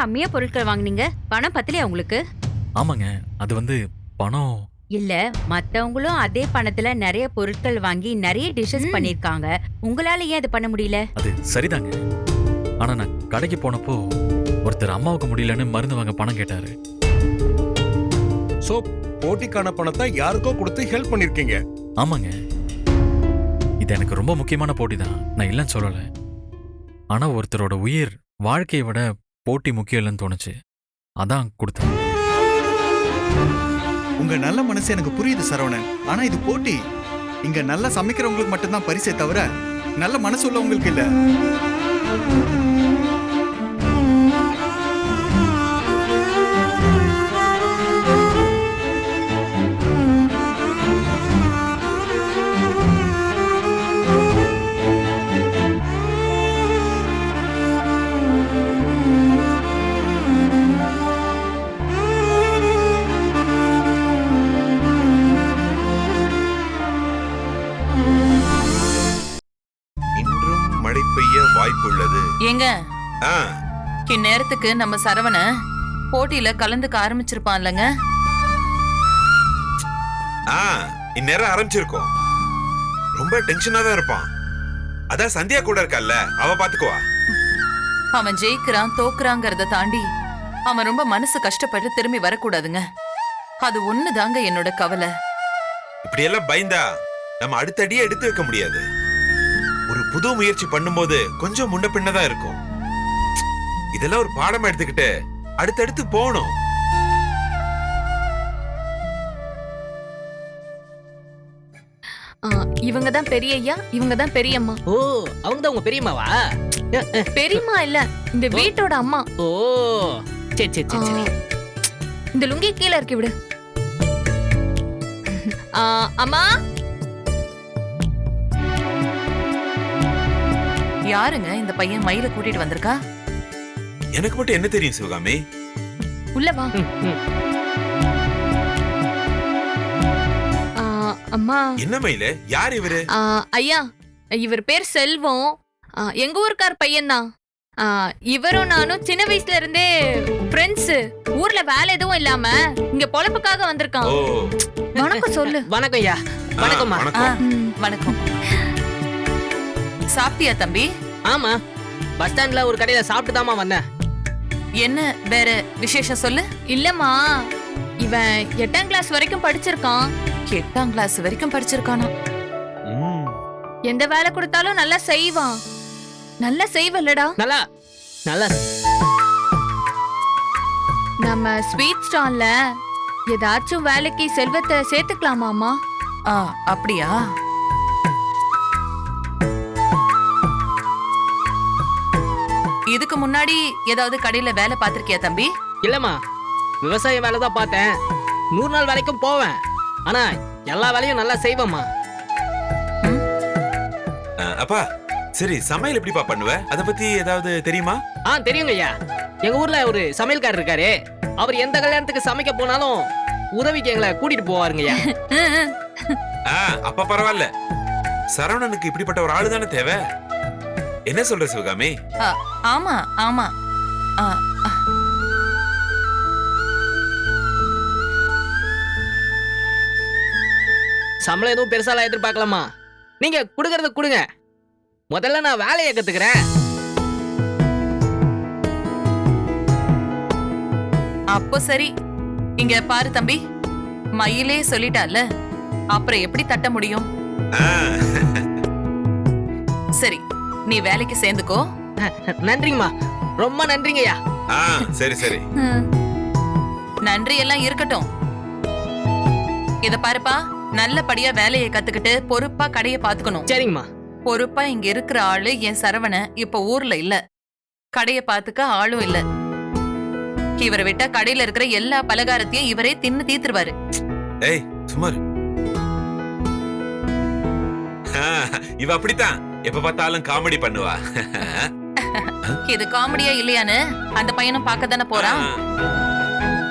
கம்மியா பொருட்கள் வாங்குனீங்க? பணம் பத்தலையா உங்களுக்கு? ஆமாங்க. அது வந்து பணம். இல்ல மத்தவங்களும் அதே பணத்துல நிறைய பொருட்கள் வாங்கி நிறைய டிஷஸ். பண்ணிருக்காங்க உங்களால ஏன் அது பண்ண முடியல? அது சரிதாங்க. ஆனா நான் கடைக்கு போனப்போ ஒருத்தர் அம்மாவுக்கு முடியலன்னு மருந்து வாங்க பணம் கேட்டாரு. சோ போட்டிக்கான பணத்தை யாருக்கோ கொடுத்து ஹெல்ப் பண்ணிருக்கீங்க? ஆமாங்க. இது எனக்கு ரொம்ப முக்கியமான போட்டி தான் நான் இல்லைன்னு சொல்லல. ஆனா ஒருத்தரோட உயிர் வாழ்க்கையை விட போட்டி முக்கியம் இல்லைன்னு தோணுச்சு. அதான் கொடுத்தேன். உங்க நல்ல மனசு எனக்கு புரியுது சரவணன். ஆனா இது போட்டி. இங்க நல்லா சமைக்கிறவங்களுக்கு மட்டும்தான் பரிசே தவிர நல்ல மனசு உள்ளவங்களுக்கு இல்ல. வாய்ப்புள்ளது. ஏங்க? ஆ, இந்நேரத்துக்கு நம்ம சரவண போட்டியில கலந்துக்க ஆரம்பிச்சிருப்பான்லங்க. ஆ, இந்நேரம் ஆரம்பிச்சிருக்கோம். ரொம்ப டென்ஷனா தான் இருப்பான். அதான் சந்தியா கூட இருக்கல்ல அவ பாத்துக்குவா. அவன் ஜெயிக்கிறான் தோக்குறாங்கறத தாண்டி அவன் ரொம்ப மனசு கஷ்டப்பட்டு திரும்பி வரக்கூடாதுங்க. அது ஒண்ணுதாங்க என்னோட கவலை. இப்படி எல்லாம் பயந்தா நம்ம அடுத்த அடியே எடுத்து வைக்க முடியாது. புது முயற்சி பண்ணும்போது கொஞ்சம் முன்ன பின்னதான் இருக்கும். இதெல்லாம் ஒரு பாடமா எடுத்துக்கிட்டு அடுத்தடுத்து போகணும். இவங்க தான் பெரிய ஐயா இவங்க தான் பெரியம்மா. ஓ அவங்க தான் உங்க பெரியம்மாவா? பெரியம்மா இல்ல இந்த வீட்டோட அம்மா. ஓ சரி சரி சரி சரி. இந்த லுங்கி கீழே இருக்கு விடு. ஆ, அம்மா. யாருங்க இந்த பையன் மயில கூட்டிட்டு வந்திருக்கா? எனக்கு மட்டும் என்ன தெரியும் சிவகாமி? உள்ள வா. ஆ, அம்மா. என்ன மயில? யார் இவரு? ஆ, ஐயா இவர் பேர் செல்வம். ஆ, எங்க ஊர்க்கார் பையன்தான். ஆ, இவரும் நானும் சின்ன வயசுல இருந்தே ஃப்ரெண்ட்ஸ் ஊர்ல வேலை எதுவும் இல்லாம இங்க பொழப்புக்காக வந்திருக்கான். வணக்கம் சொல்லு. வணக்கம் ஐயா. ஆ, வணக்கம்மா வணக்கம். ம். வணக்கம். சாப்பிட்டியா தம்பி? ஆமா. பஸ் ஸ்டாண்ட்ல ஒரு கடையில சாப்பிட்டு வந்தேன். என்ன வேற விசேஷம் சொல்லு? இல்லம்மா. இவன் எட்டாம் கிளாஸ் வரைக்கும் படிச்சிருக்கான். எட்டாம் கிளாஸ் வரைக்கும் படிச்சிருக்கானா? ம். எந்த வேலை கொடுத்தாலும் நல்லா செய்வான். நல்லா செய்வல்லடா. நல்லா நல்லா. நம்ம ஸ்வீட் ஸ்டால்ல ஏதாச்சும் வேலைக்கு செல்வத்தை சேர்த்துக்கலாமாமா ஆ அப்படியா? இதுக்கு முன்னாடி ஏதாவது கடையில வேலை பார்த்திருக்கியா தம்பி? இல்லம்மா. விவசாய வேலை தான் பார்த்தேன். நூறு நாள் வரைக்கும் போவேன். ஆனா எல்லா வேலையும் நல்லா செய்வேம்மா. ஆ, அப்பா சரி சமையல் எப்படிப்பா பண்ணுவ? அத பத்தி ஏதாவது தெரியுமா? ஆ தெரியுங்க ஐயா. எங்க ஊர்ல ஒரு சமையல்காரர் இருக்காரு. அவர் எந்த கல்யாணத்துக்கு சமைக்க போனாலும் உதவிக்கு எங்களை கூட்டிட்டு போவாருங்க ஐயா. ஆ அப்ப பரவாயில்ல. சரவணனுக்கு இப்படிப்பட்ட ஒரு ஆளு தானே தேவை? என்ன சொல்ற சிவகாமி? ஆமா ஆமா. சம்பளம் எதுவும் பெருசாலாம் எதிர்பார்க்கலாமா? நீங்க கொடுக்கறத கொடுங்க. முதல்ல நான் வேலையை கத்துக்கிறேன். அப்போ சரி. இங்க பாரு தம்பி. மயிலே சொல்லிட்டால அப்புறம் எப்படி தட்ட முடியும்? சரி. நீ வேலைக்கு சேர்ந்துக்கோ. நன்றிங்கம்மா. ரொம்ப நன்றிங்க ஐயா ஆ சரி சரி. நன்றி எல்லாம் இருக்கட்டும். இத பாருப்பா நல்லபடியா வேலையை கத்துக்கிட்டு பொறுப்பா கடைய பாத்துக்கணும் சரிங்கம்மா. பொறுப்பா இங்க இருக்கிற ஆளு என் சரவண இப்ப ஊர்ல இல்ல. கடைய பாத்துக்க ஆளும் இல்ல. இவரை விட்டா கடையில இருக்கிற எல்லா பலகாரத்தையும் இவரே தின்னு தீத்துருவாரு. ஏய் சுமார். ஆ, இவ அப்படித்தான். எப்ப பார்த்தாலும் காமெடி பண்ணுவா? இது காமெடியா இல்லையான்னு அந்த பையனும் பார்க்க தானே போறான்.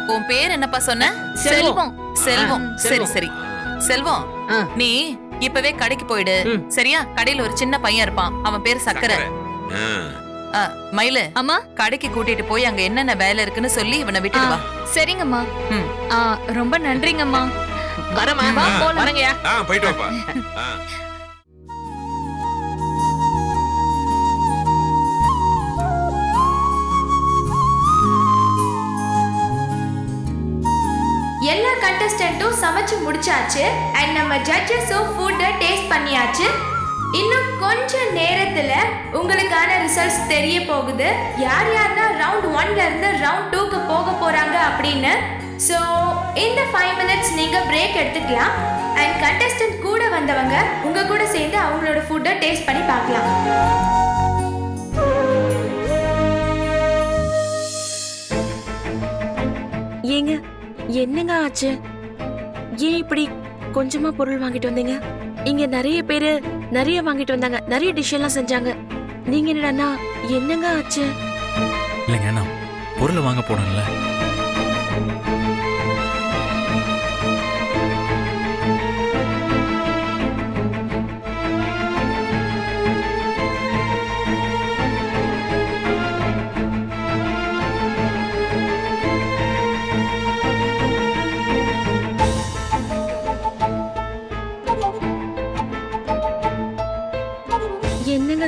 உன் பேர் என்னப்பா சொன்ன? செல்வம். செல்வம். சரி. சரி. செல்வம். நீ இப்பவே கடைக்கு போயிடு. சரியா? கடையில ஒரு சின்ன பையன் இருப்பான். அவன் பேர் சக்கரை. மயிலு. அம்மா. கடைக்கு கூட்டிட்டு போய் அங்க என்னென்ன வேலை இருக்குன்னு சொல்லி இவனை விட்டுட்டு வா. சரிங்கம்மா. ம். ஆ, ரொம்ப நன்றிங்கம்மா. வரமா வா, போலாம். வரங்கய்யா. ஆ போயிட்டு வாப்பா. ஆ. சமைச்சு முடிச்சாச்சு. அண்ட் நம்ம ஜட்ஜஸும் ஃபுட்டை டேஸ்ட் பண்ணியாச்சு. இன்னும் கொஞ்ச நேரத்தில் உங்களுக்கான ரிசல்ட்ஸ் தெரிய போகுது. யார் யாருன்னா ரவுண்ட் ஒன்ல இருந்து ரவுண்ட் டூக்கு போக போறாங்க அப்படின்னு. ஸோ இந்த ஃபைவ் மினிட்ஸ் நீங்கள் பிரேக் எடுத்துக்கலாம். அண்ட் கண்டஸ்டன்ட் கூட வந்தவங்க உங்கள் கூட சேர்ந்து அவங்களோட ஃபுட்டை டேஸ்ட் பண்ணி பார்க்கலாம். ஏங்க என்னங்க ஆச்சு? ஏன் இப்படி கொஞ்சமா பொருள் வாங்கிட்டு வந்தீங்க? இங்க நிறைய பேரு நிறைய வாங்கிட்டு வந்தாங்க. நிறைய டிஷ் எல்லாம் செஞ்சாங்க. நீங்க என்னடான்னா என்னங்க ஆச்சு? இல்லைங்க நான் பொருளை வாங்க போனேன்ல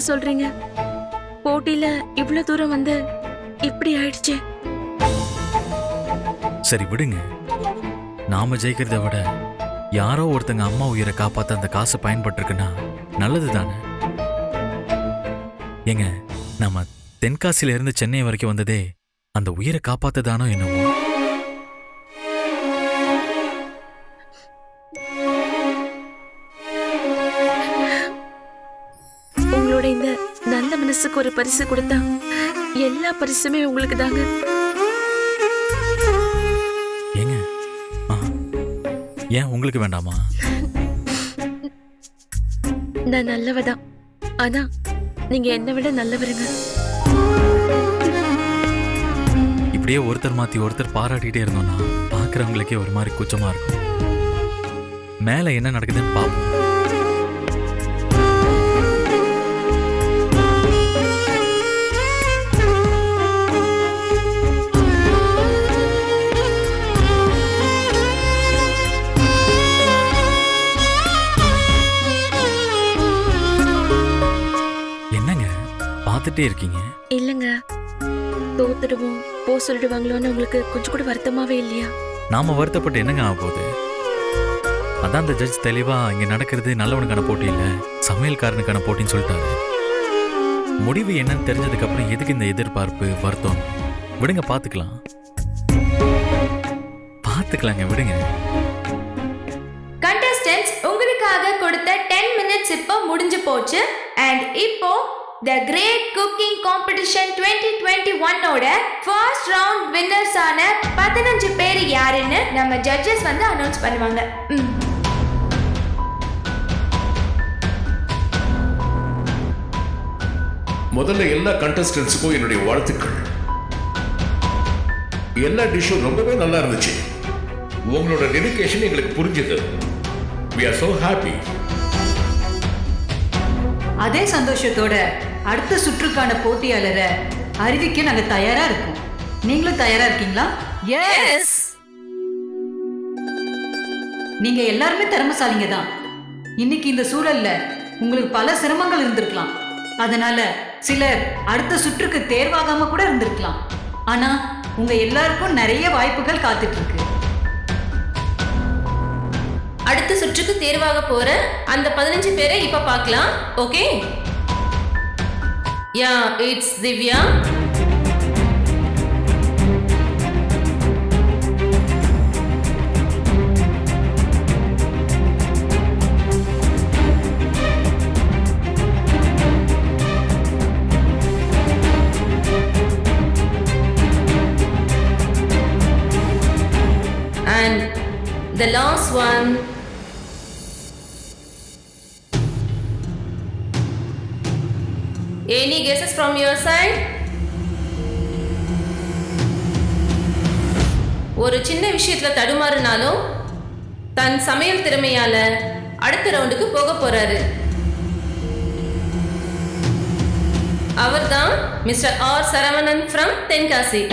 சொல்றீங்க? போட்டியில இவ்வளவு தூரம் வந்து இப்படி ஆயிடுச்சு. சரி விடுங்க. நாம ஜெயிக்கிறத விட யாரோ ஒருத்தங்க அம்மா உயிரை காப்பாத்த அந்த காசு பயன்பட்டிருக்குன்னா நல்லது தானே ஏங்க நம்ம தென்காசியில இருந்து சென்னை வரைக்கும் வந்ததே அந்த உயிரை காப்பாத்ததானோ என்னவோ? ஒரு பரிசு கொடுத்தா எல்லா பரிசுமே உங்களுக்கு தாங்க. ஏங்க? ஆ, ஏன் உங்களுக்கு வேண்டாமா? நான் நல்லவதான். ஆனா நீங்க என்னை விட நல்லவருங்க. இப்படியே ஒருத்தர் மாத்தி ஒருத்தர் பாராட்டிட்டே இருந்தோம்னா பாக்குறவங்களுக்கே ஒரு மாதிரி கூச்சமா இருக்கும். மேல என்ன நடக்குதுன்னு பாப்போம். பார்த்துட்டே இருக்கீங்க? இல்லங்க. தோத்துடுவோம். போ சொல்லிடுவாங்களோன்னு உங்களுக்கு கொஞ்சம் கூட வருத்தமாவே இல்லையா? நாம வருத்தப்பட்டு என்னங்க ஆக போகுது? அதான் அந்த ஜட்ஜ் தெளிவா இங்க நடக்கிறது நல்லவனுக்கான போட்டி இல்ல. சமையல்காரனுக்கான போட்டின்னு சொல்லிட்டாரு. முடிவு என்னன்னு தெரிஞ்சதுக்கு அப்புறம் எதுக்கு இந்த எதிர்பார்ப்பு வருத்தம்? விடுங்க பாத்துக்கலாம் பாத்துக்கலாங்க விடுங்க. கண்டஸ்டன்ட்ஸ் உங்களுக்காக கொடுத்த டென் மினிட்ஸ் இப்போ முடிஞ்சு போச்சு. அண்ட் இப்போ the great cooking competition twenty twenty ஒன்னோட ஃபர்ஸ்ட் ரவுண்ட் வின்னர்ஸ் ஆன பதினஞ்சு பேர் யாருன்னு நம்ம ஜட்ஜஸ் வந்து அனௌன்ஸ் பண்ணுவாங்க. ம். முதல்ல எல்லா கண்டஸ்டன்ஸுக்கும் என்னுடைய வாழ்த்துக்கள். எல்லா டிஷ்ஷும் ரொம்பவே நல்லா இருந்துச்சு. உங்களோட டெடிகேஷன் எங்களுக்கு புரிஞ்சுது. We are so happy. அதே சந்தோஷத்தோட அடுத்த சுற்றுக்கான போட்டியாளரை அறிவிக்க நாங்க தயாரா இருக்கோம். நீங்களும் தயாரா இருக்கீங்களா? எஸ் நீங்க எல்லாருமே திறமைசாலிங்க தான். இன்னைக்கு இந்த சூழல்ல உங்களுக்கு பல சிரமங்கள் இருந்திருக்கலாம். அதனால சிலர் அடுத்த சுற்றுக்கு தேர்வாகாம கூட இருந்திருக்கலாம். ஆனா உங்க எல்லாருக்கும் நிறைய வாய்ப்புகள் காத்துட்டு இருக்கு அடுத்த சுற்றுக்கு தேர்வாக போற அந்த பதினஞ்சு பேரை இப்ப பார்க்கலாம். Okay? Yeah, it's Divya. And the last one Any guesses from your side? ஒரு சின்ன விஷயத்துல தடுமாறுனாலும் தன் சமையல் திறமையால அடுத்த ரவுண்டுக்கு போக போறாரு அவர்தான் mister R Saravanan from Tenkasi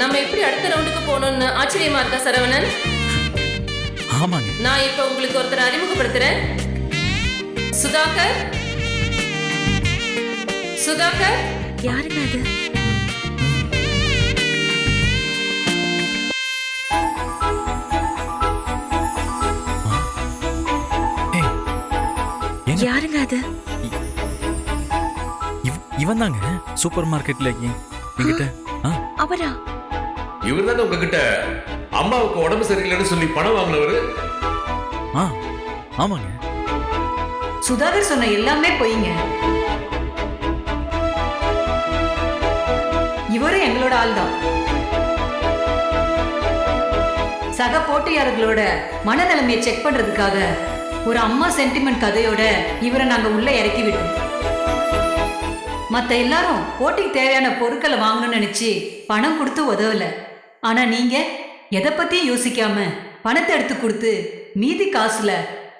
நம்ம எப்படி அடுத்த ரவுண்டுக்கு போகணும்னு ஆச்சரியமா இருக்கா சரவணன்? ஆமாங்க. நான் இப்ப உங்களுக்கு ஒருத்தர் அறிமுகப்படுத்துறேன். சுதாகர்? சுதாகர்? யாருங்க அது? யாருங்க அது? இவ் இவன் தாங்க சூப்பர் மார்க்கெட்ல என்கிட்ட அவரா? இவர் தானே உங்ககிட்ட அம்மாவுக்கு உடம்பு சரியில்லைன்னு சொல்லி பணம் வாங்கினவர்? ஆ ஆமாங்க. சுதாகர் சொன்ன எல்லாமே பொய்ங்க. இவரும் எங்களோட ஆள் தான் சக போட்டியாளர்களோட மனநிலைமையை செக் பண்றதுக்காக ஒரு அம்மா சென்டிமெண்ட் கதையோட இவரை நாங்க உள்ள இறக்கி விட்டோம் மத்த எல்லாரும் போட்டிக்கு தேவையான பொருட்களை வாங்கணும்னு நினைச்சு பணம் கொடுத்து உதவல. ஆனா நீங்க எதை பத்தியும் யோசிக்காம பணத்தை எடுத்து கொடுத்து மீதி காசுல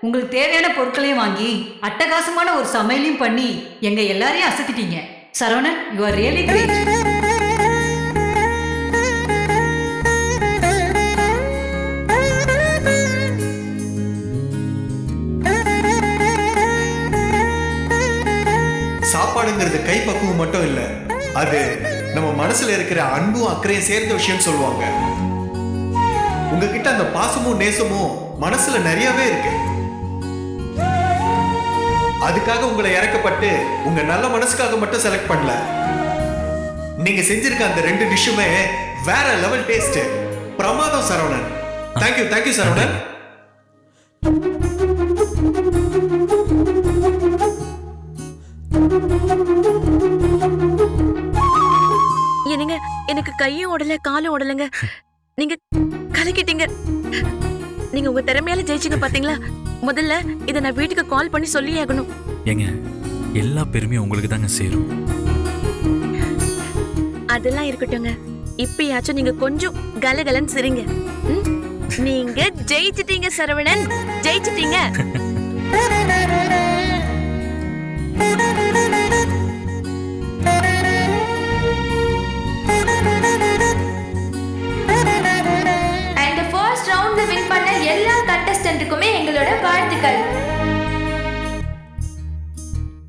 உங்களுக்கு தேவையான பொருட்களையும் வாங்கி அட்டகாசமான ஒரு சமையலையும் பண்ணி எங்க எல்லாரையும் அசத்திட்டீங்க. Saravanan you are really great சாப்பாடுங்கிறது கைப்பக்குவம் மட்டும் இல்லை அது நம்ம மனசுல இருக்கிற அன்பும் அக்கறையும் சேர்ந்த விஷயம்னு சொல்லுவாங்க. உங்ககிட்ட அந்த பாசமும் நேசமும் மனசுல நிறையவே இருக்கு. அதுக்காக உங்களை இறக்கப்பட்டு உங்க நல்ல மனசுக்காக மட்டும் செலக்ட் பண்ணல. நீங்க செஞ்சிருக்க அந்த ரெண்டு டிஷ்ஷுமே வேற லெவல் டேஸ்ட் பிரமாதம் சரவணன். Thank you thank you Saravanan. உடல காலும் உடலங்க. நீங்க கலக்கிட்டீங்க. நீங்க உங்க திறமையால ஜெயிச்சீங்க பாத்தீங்களா? முதல்ல இத நான் வீட்டுக்கு கால் பண்ணி சொல்லியே ஆகணும். ஏங்க எல்லா பெருமையும் உங்களுக்கு தாங்க சேரும். அதெல்லாம் இருக்கட்டும்ங்க. இப்பயாச்சும் நீங்க கொஞ்சம் கலகலன்னு சிரிங்க? நீங்க ஜெயிச்சிட்டீங்க சரவணன். ஜெயிச்சிட்டீங்க. கண்டஸ்டன்ட்டுக்குமே எங்களோட வாழ்த்துக்கள்.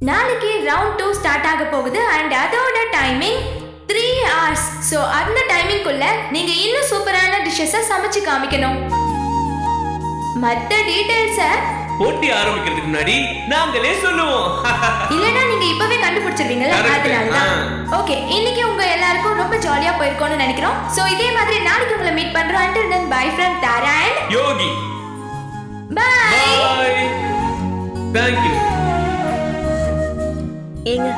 நாளைக்கு ரவுண்ட் டூ ஸ்டார்ட் ஆக போகுது அண்ட் அதோட டைமிங் த்ரீ ஹவர்ஸ் ஸோ அந்த டைமிங்குள்ள நீங்க இன்னும் சூப்பரான டிஷ்ஷஸை சமைச்சு காமிக்கணும். மற்ற டீடைல்ஸை போட்டி ஆரம்பிக்கிறதுக்கு முன்னாடி நாங்களே சொல்லுவோம். இல்லைன்னா நீங்க இப்பவே கண்டுபிடிச்சிருவீங்கல்ல. அதனால தான். ஓகே இன்னைக்கு உங்க எல்லாருக்கும் ரொம்ப ஜாலியா போயிருக்கோம்னு நினைக்கிறோம். சோ இதே மாதிரி நாளைக்கு உங்களை மீட் பண்றோம். Then bye from Tara Yogi bye. Bye thank you ஏங்க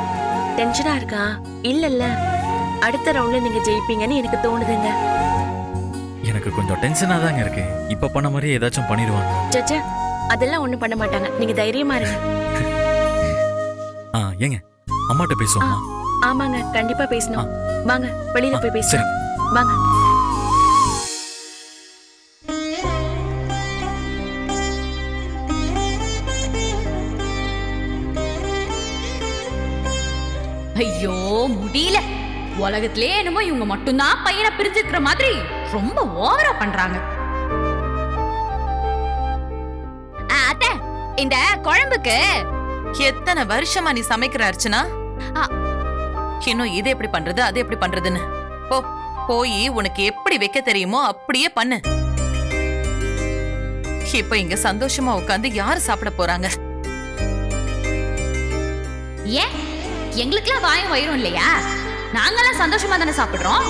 டென்ஷனா இருக்கா? இல்லல்ல. அடுத்த ரவுண்ட்ல நீங்க ஜெயிப்பீங்கன்னு எனக்கு தோணுதுங்க. எனக்கு கொஞ்சம் டென்ஷனா தாங்க இருக்கு. இப்ப பண்ண மாதிரி ஏதாச்சும் பண்ணிடுவாங்க. சச்சா அதெல்லாம் ஒண்ணும் பண்ண மாட்டாங்க. நீங்க தைரியமா இருங்க. ஆ ஏங்க அம்மாட்ட பேசுவோமா? ஆமாங்க கண்டிப்பா பேசணும். வாங்க வெளியில போய் பேசலாம். வாங்க. முடியல. உலகத்திலே என்னமோ இவங்க மட்டும்தான் பையனை பிரிஞ்சிருக்கிற மாதிரி ரொம்ப ஓவரா பண்றாங்க. அத்தை இந்த குழம்புக்கு எத்தனை வருஷமா நீ சமைக்கிற அர்ச்சனா. இன்னும் இது எப்படி பண்றது அது எப்படி பண்றதுன்னு. போ போய் உனக்கு எப்படி வைக்க தெரியுமோ அப்படியே பண்ணு. இப்ப இங்க சந்தோஷமா உட்காந்து யாரு சாப்பிட போறாங்க? ஏன்? எங்களுக்குலாம் வாயும் வயிறும் இல்லையா? நாங்கெல்லாம் சந்தோஷமா தானே சாப்பிடுறோம்?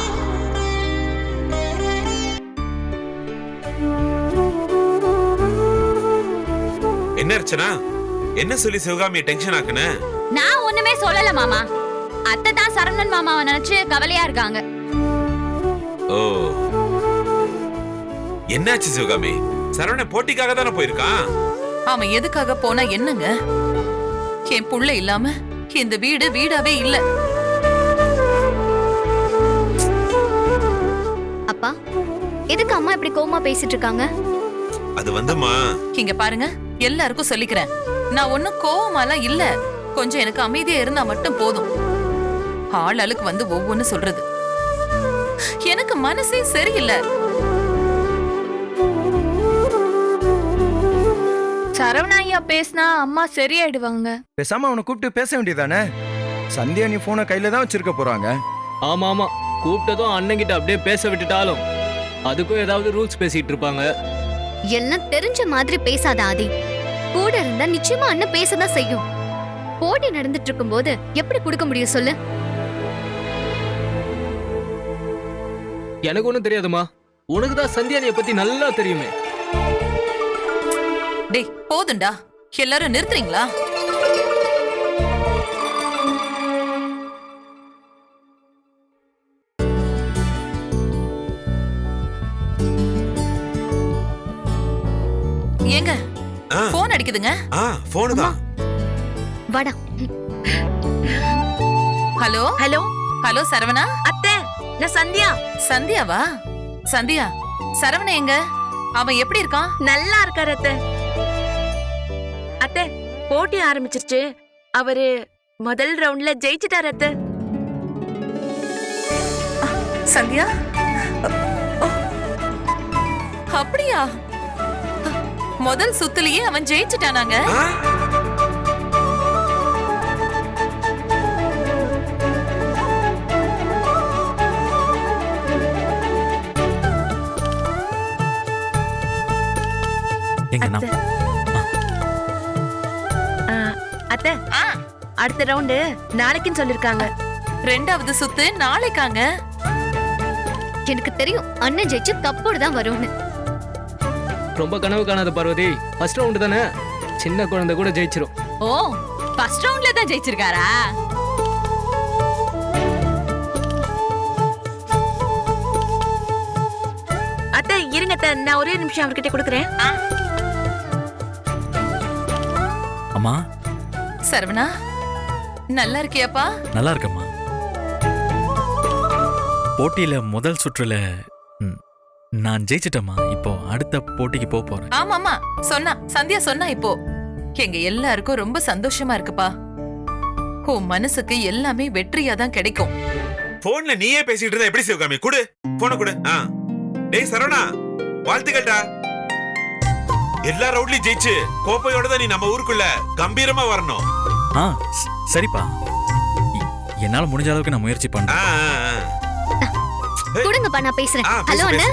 என்ன அர்ச்சனா? என்ன சொல்லி சிவகாமியை டென்ஷன் ஆக்குன? நான் ஒண்ணுமே சொல்லல மாமா. அத்தை தான் சரவணன் மாமாவை நினைச்சு கவலையா இருக்காங்க. ஓ. என்னாச்சு சிவகாமி? சரவணன் போட்டிக்காக தானே போயிருக்கான்? அவன் எதுக்காக போனா என்னங்க? என் புள்ள இல்லாம? இந்த வீடு வீடாவே இல்ல. அப்பா எதுக்கு அம்மா இப்படி கோமா பேசிட்டு இருக்காங்க? அது வந்துமா இங்க பாருங்க எல்லாருக்கும் சொல்லிக்கிறேன். நான் ஒண்ணும் கோவமாலாம் இல்ல. கொஞ்சம் எனக்கு அமைதியா இருந்தா மட்டும் போதும். ஆள் ஆளுக்கு வந்து ஒவ்வொன்னு சொல்றது. எனக்கு மனசே சரியில்லை. சரவணா ஐயா பேசினா அம்மா சரியாயிடுவாங்க. பேசாம அவனை கூப்பிட்டு பேச வேண்டியதானே சந்தியா நீ போனை கையில தான் வச்சிருக்க போறாங்க. ஆமா ஆமா. கூப்பிட்டதும் அண்ணன்கிட்ட அப்படியே பேச விட்டுட்டாலும் அதுக்கும் ஏதாவது ரூல்ஸ் பேசிட்டு இருப்பாங்க. எல்லாம் தெரிஞ்ச மாதிரி பேசாத ஆதி. கூட இருந்தா நிச்சயமா அண்ணன் பேசதான் செய்யும். போட்டி நடந்துட்டு இருக்கும்போது எப்படி கொடுக்க முடியும் சொல்லு? எனக்கு ஒண்ணும் தெரியாதுமா உனக்கு தான் சந்தியானிய பத்தி நல்லா தெரியுமே. டேய் போதும்டா எல்லாரும் நிறுத்துறீங்களா? ஏங்க போன் அடிக்குதுங்க. ஆ போனு தான். வாடா. ஹலோ? ஹலோ? ஹலோ சரவணா? அத்தை நான் சந்தியா. சந்தியாவா? சந்தியா சரவண எங்க? அவன் எப்படி இருக்கான்? நல்லா இருக்காரு அத்தை. அத்தை போட்டி ஆரம்பிச்சிருச்சு. அவரு முதல் ரவுண்ட்ல ஜெயிச்சிட்டாரு அத்தை. சந்தியா? அப்படியா? முதல் சுத்துலயே அவன் ஜெயிச்சுட்டானாங்க. அத்தை. ஆ, அடுத்த ரவுண்டு நாளைக்குன்னு சொல்லிருக்காங்க. ரெண்டாவது சுத்து நாளைக்காங்க. எனக்கு தெரியும் அண்ணன் ஜெயிச்சு கப்போடு தான் வரும்னு. ரொம்ப கனவு காணாத பார்வதி ஃபர்ஸ்ட் ரவுண்டு தானே? சின்ன குழந்தை கூட ஜெயிச்சிரும். ஓ ஃபர்ஸ்ட் ரவுண்ட்ல தான் ஜெயிச்சிருக்காரா? அத்தை இருங்க அத்தை நான் ஒரே நிமிஷம் அவர்கிட்ட கொடுக்குறேன். சரவணா நல்லா இருக்கியாப்பா? நல்லா இருக்கம்மா. போட்டியில முதல் சுற்றுல ம், நான் ஜெயிச்சிட்டேம்மா. இப்போ அடுத்த போட்டிக்கு போக போறேன். ஆமாமா சொன்னா சந்தியா சொன்னா இப்போ. எங்க எல்லாருக்கும் ரொம்ப சந்தோஷமா இருக்குப்பா. உன் மனசுக்கு எல்லாமே வெற்றியா தான் கிடைக்கும். போன்ல நீயே பேசிட்டு இருந்தா எப்படி சிவகாமி? குடு போன குடு. ஆ. டேய் சரவணா வாழ்த்துக்கள்டா. எல்லா ரவுண்ட்லயும் ஜெயிச்சு கோப்பையோட தான் நீ நம்ம ஊருக்குள்ள கம்பீரமா வரணும். ஆ ஸ்- சரிப்பா. இ- என்னால முடிஞ்ச அளவுக்கு நான் முயற்சி ஆ, பண்றேன். ஆ, ஆ. ஏய், கொடுங்கப்பா நான் பேசுறேன். ஆ, பேசு, ஹலோ அண்ணா.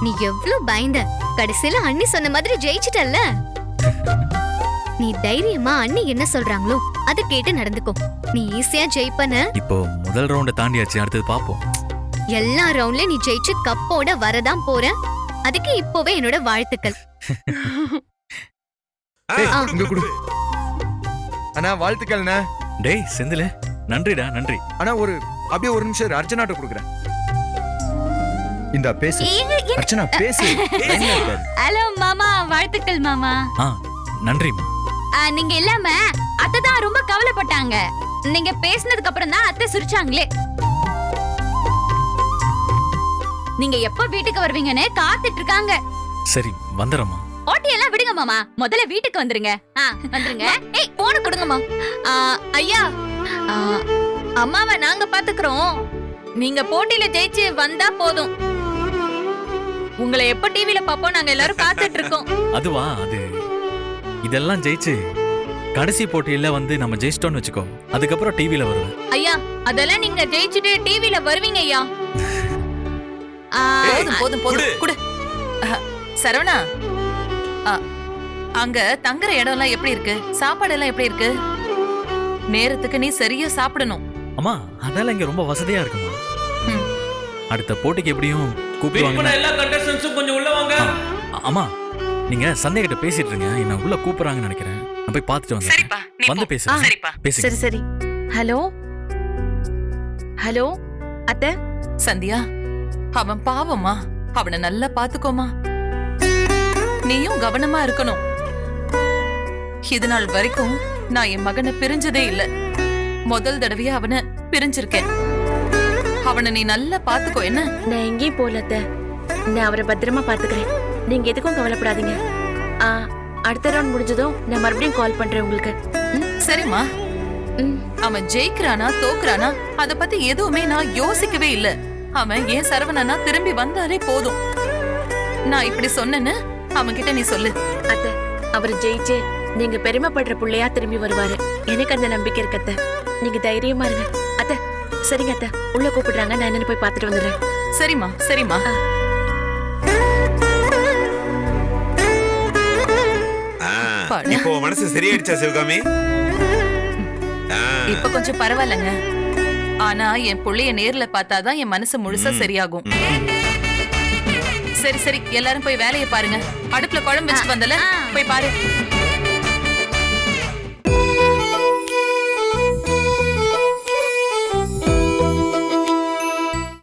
நீ எவ்ளோ பயந்த. கடைசியில அண்ணி சொன்ன மாதிரி ஜெயிச்சிட்டல்ல. நீ தைரியமா அண்ணி என்ன சொல்றாங்களோ அதை கேட்டு நடந்துக்கோ. நீ ஈஸியா ஜெயிப்பன இப்போ முதல் ரவுண்டை தாண்டியாச்சு அடுத்தது பாப்போம். எல்லா ரவுண்ட்லயும் நீ ஜெயிச்சு கப்போட வரதான் போற. அதுக்கு இப்போவே என்னோட வாழ்த்துக்கள். அண்ணா வாழ்த்துக்கள்ண்ணா டேய் செந்தில நன்றிடா நன்றி. அண்ணா ஒரு அப்படியே ஒரு நிமிஷம் அர்ச்சனாட்ட கொடுக்குறேன். இந்தா பேசு. அர்ச்சனா பேசு. ஹலோ மாமா வாழ்த்துக்கள் மாமா. ஆ நன்றிம்மா நீங்க இல்லாம அத்தை தான் ரொம்ப கவலைப்பட்டாங்க. நீங்க பேசினதுக்கு அப்புறம் தான் அத்தை சிரிச்சாங்களே. நீங்க எப்ப வீட்டுக்கு வருவீங்கன்னு காத்துட்டு இருக்காங்க சரி வந்துடுறேம்மா ஓட்டியெல்லாம் விடுங்க மாமா. முதல்ல வீட்டுக்கு வந்துருங்க. ஆ வந்துருங்க. ஏய் போன கொடுங்கம்மா ஆ, ஐயா ஆ, அம்மாவை நாங்க பாத்துக்கிறோம். நீங்க போட்டியில ஜெயிச்சு வந்தா போதும். உங்களை எப்ப டிவில பாப்போம்? நாங்க எல்லாரும் காத்துட்டு இருக்கோம் அதுவா? அது இதெல்லாம் ஜெயிச்சு கடைசி போட்டியில வந்து நம்ம ஜெயிச்சிட்டோம்னு வச்சுக்கோ. அதுக்கப்புறம் டிவில வருவேன். ஐயா அதெல்லாம் நீங்க ஜெயிச்சுட்டு டிவில வருவீங்க ஐயா. போதும் போதும் போதும். குடு. சரவணா. அங்க தங்குற இடம் எல்லாம் எப்படி இருக்கு? சாப்பாடு எல்லாம் எப்படி இருக்கு? நேரத்துக்கு நீ சரியா சாப்பிடணும். அம்மா அதெல்லாம் இங்க ரொம்ப வசதியா இருக்குமா. அடுத்த போட்டிக்கு எப்படியும் கூப்பிடுவாங்க எல்லா கண்டஸ்டன்ஸும் கொஞ்சம் உள்ள வாங்க. அம்மா நீங்க சந்தேக கிட்ட பேசிட்டு இருங்க. என்ன உள்ள கூப்பிடுறாங்கன்னு நினைக்கிறேன். நான் போய் பார்த்துட்டு வந்தேன் சரிப்பா நீ வந்து. பேசுறேன். சரிப்பா. பேசுங்க. சரி சரி. ஹலோ? ஹலோ? அத்தை? சந்தியா? அவன் பாவமா? அவனை நல்லா பாத்துக்கோமா? நீயும் கவனமா இருக்கணும். இது நாள் வரைக்கும் நான் என் மகனை பிரிஞ்சதே இல்ல. முதல் தடவையா அவனை பிரிஞ்சிருக்கேன். அவனை நீ நல்லா பாத்துக்கோ என்ன? நான் எங்கேயும் போகல அத்தை. நான் அவரை பத்திரமா பாத்துக்கிறேன். நீங்க எதுக்கும் கவலைப்படாதீங்க. ஆ, அடுத்த ரவுண்ட் முடிஞ்சதும் நான் மறுபடியும் கால் பண்றேன் உங்களுக்கு? சரிம்மா. அவன் ஜெயிக்கிறானா தோக்குறானா அத பத்தி எதுவுமே நான் யோசிக்கவே இல்ல. அவன் ஏன் சரவணனா திரும்பி வந்தாலே போதும். நான் இப்படி சொன்னேன்னு அவன் கிட்ட நீ சொல்லு. அத்தை அவர் ஜெயிச்சு நீங்க பெருமைப்படுற புள்ளையா திரும்பி வருவாரு. எனக்கு அந்த நம்பிக்கை இருக்கு அத்தை. நீங்க தைரியமா இருங்க. அத்தை சரிங்க அத்தை. உள்ள கூப்பிடுறாங்க. நான் என்னன்னு போய் பார்த்துட்டு வந்துடுறேன். சரிம்மா சரிம்மா. இப்போ மனசு சரியாயிடுச்சா சிவகாமி? ஆ, இப்ப கொஞ்சம் பரவாயில்லைங்க. ஆனா என் புள்ளைய நேர்ல பார்த்தாதான் என் மனசு முழுசா சரியாகும். சரி சரி எல்லாரும் போய் வேலையை பாருங்க. அடுப்புல குழம்பு வச்சுட்டு வந்தல? போய் பாரு.